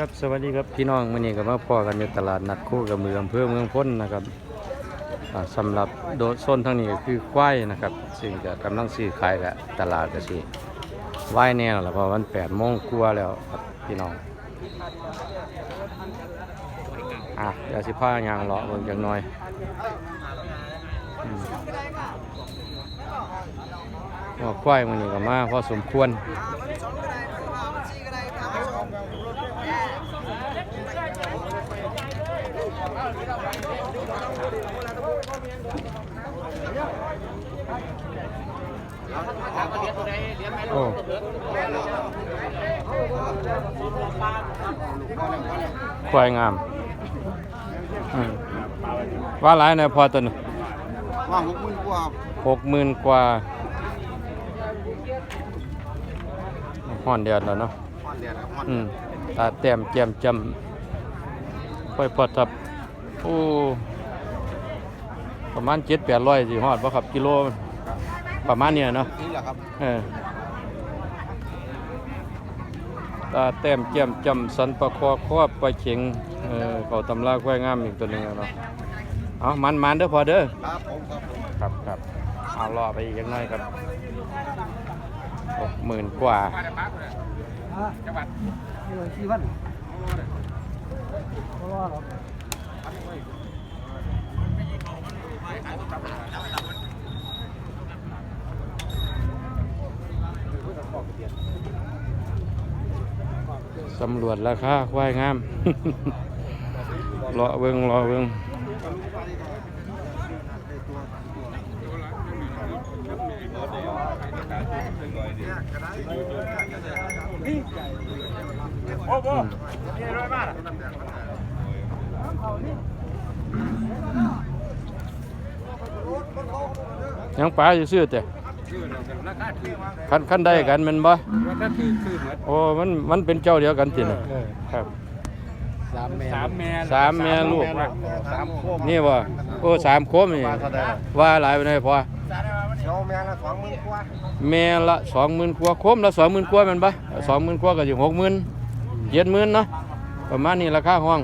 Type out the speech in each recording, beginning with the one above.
ครับสวัสดีครับพี่น้องมื้อนี้ก็มาพอกันในตลาดนัดคู่กับเมืองอำเภอเมืองพ้นนะครับอ่าสำหรับโดดโซนทางนี้ก็คือควายนะครับซึ่งก็กำลังซื้อขายกับตลาดก็สิวายแน่แล้วล่ะเพราะมัน8โมงกว่าแล้วครับพี่น้องอะเดี๋ยวสิพายางเลาะเบิ่งจักหน่อยว่าควายมื้อนี้ก็มาพอสมควร โอ้ควายงามอืมว่าหลายหน่อยพอตัวหนึงว่าหกหมื่นกว่าหกหมื่นกว่าห่อนเดียดแล้วเนาะฮอนเดียร์ฮอนอืมตาแต้มแจ่มจำค่อยพอทับโอ้ประมาณเจ็ดแปดร้อยสิฮอดบ่ครับกิโล ประมาณเนี้ยเนาะนี่แหละครับเออตาแต้มแจ่มจำสันประคอครอบไปเข็งเออเขาตำราควายงามอีกตัวหนึงแล้วเนาะเอามันมันๆเด้อพอเด้อครับผมครับผมครับครับเอารอไปอีกจักหน่อยครับหกหมื่นกว่านี่เลยสี่พันเพราะว่าเรา สำรวจราคาควายงามรอเบิ่งรอเบิ่งอืมยังปลาอยู่ ซื้อแต่คันคันได้กันแมันบ่ถ้าคือคือเหมือนโอ้มันมันเป็นเจ้าเดียวกันจินะเออครับ สามแม่สามแม่สามแม่ลูก สามโคมนี่บ่โอ้สามโคมนี่ว่าเท่าใดล่ะว่าหลายไปไหนพอเช่าแม่ละสองหมื่นกว่าแม่ละสองหมื่นกว่าโคมละสองหมื่นกว่าแมันปะสองหมื่นกว่าก็อยู่หกหมื่นเจ็ดหมื่นเนาะประมาณนี้ราคาห้อง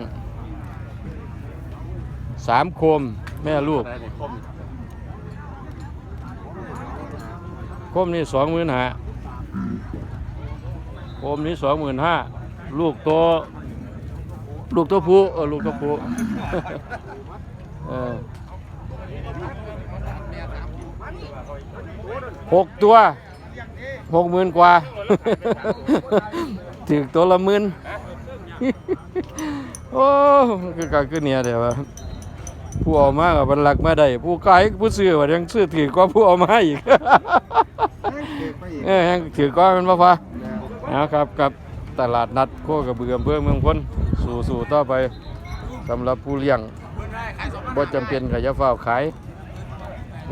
สามโคมแม่ลูกโคม นี่สองหมื่นห้าโคมนี้สองหมื่นห้าลูกโตวลูกตัวผู้เออลูกตัวผู้เออหกตัวหกหมื่นกว่าถึงตัวละหมื่นโอ้คือการคือเนี่ยเดี๋ยวว่าผู้เอามากับบรรลักมาได้ผู้ขายผู้ซื้อว่ายังซื้อถือกว่าผู้เอามาอีก เออยังถือกว่ามันบ่พอนะครับกับตลาดนัดโคกระเบืออำเภอเมืองพ้นสู่สู่ต่อไปสำหรับผู้เลี้ยงบ่จำเป็นก็อย่าเฝ้าขาย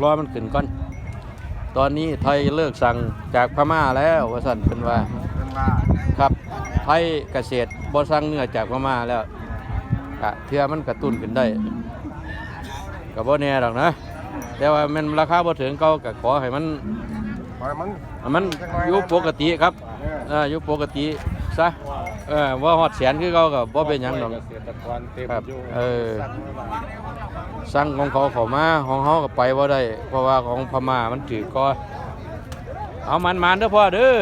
รอมันขึ้นก่อน ตอนนี้ไทยเลิกสั่งจากพม่าแล้วว่าสั่นเป็นว่าครับไทยเกษตรบ่สั่งเนื้อจากพม่าแล้วกะเทือมันกระตุ้นขึ้นได้ก็บ่แน่ดอกนะ แต่ว่ามันราคาบ่ถึงเก่าก็ขอให้มัน อยมันมันอยู่ปกติครับเออเอออยู่ปกติซะเออว่าฮอดแสนคือเก่าก็บ่เป็นหยังดอกเกษตรกรเต็มครับอยู่เออสั่งของเขาเข้ามาของเฮาก็ไปบ่ได้ เพราะว่าของพม่ามันถือก็เอามันๆเด้อพ่อเด้อ